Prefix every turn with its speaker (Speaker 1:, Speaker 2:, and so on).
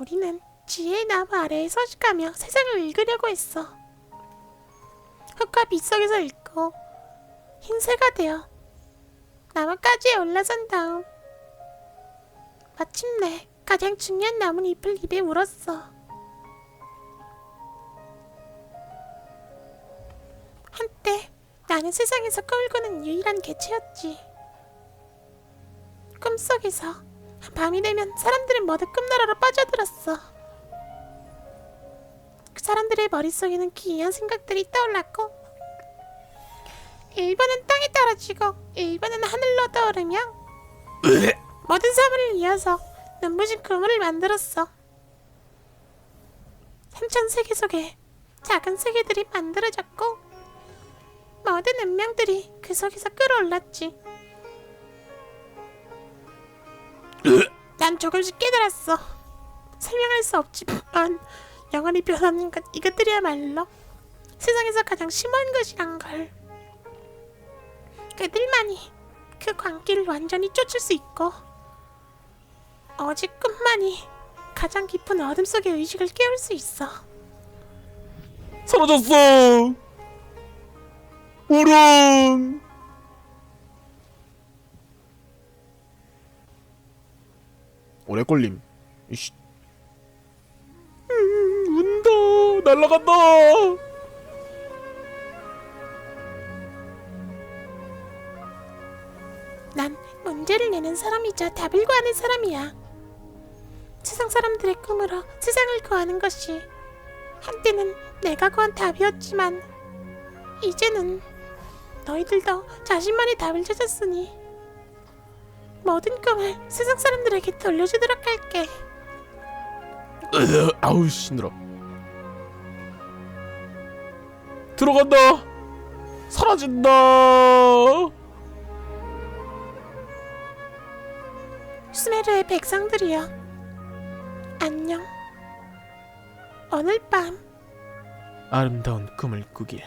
Speaker 1: 우리는 지혜의 나무 아래에 서식하며 세상을 읽으려고 했어. 흙과 빛 속에서 읽고 흰새가 되어 나뭇가지에 올라선 다음 마침내 가장 중요한 나뭇잎을 입에 물었어. 한때 나는 세상에서 꿈을 꾸는 유일한 개체였지. 꿈속에서 밤이 되면 사람들은 모두 꿈나라로 빠져들었어. 그 사람들의 머릿속에는 기이한 생각들이 떠올랐고 일부는 땅에 떨어지고 일부는 하늘로 떠오르며 모든 사물을 이어서 눈부신 그물을 만들었어. 삼천 세계 속에 작은 세계들이 만들어졌고 모든 운명들이 그 속에서 끌어올랐지. 난 조금씩 깨달았어. 설명할 수 없지만 영원히 변하는 것 이것들이야말로 세상에서 가장 심오한 것이란 걸. 그들만이 그 광기를 완전히 쫓을 수 있고 오직 꿈만이 가장 깊은 어둠 속의 의식을 깨울 수 있어.
Speaker 2: 사라졌어. 우렁. 오래 걸림. 이씨. 음, 운다. 날라간다.
Speaker 1: 난 문제를 내는 사람이자 답을 구하는 사람이야. 세상 사람들의 꿈으로 세상을 구하는 것이 한때는 내가 구한 답이었지만 이제는 너희들도 자신만의 답을 찾았으니 모든 꿈을 세상 사람들에게 돌려주도록 할게.
Speaker 2: 으, 아우 힘들어. 들어간다. 사라진다.
Speaker 1: 수메르의 백성들이여 안녕. 오늘 밤
Speaker 2: 아름다운 꿈을 꾸길.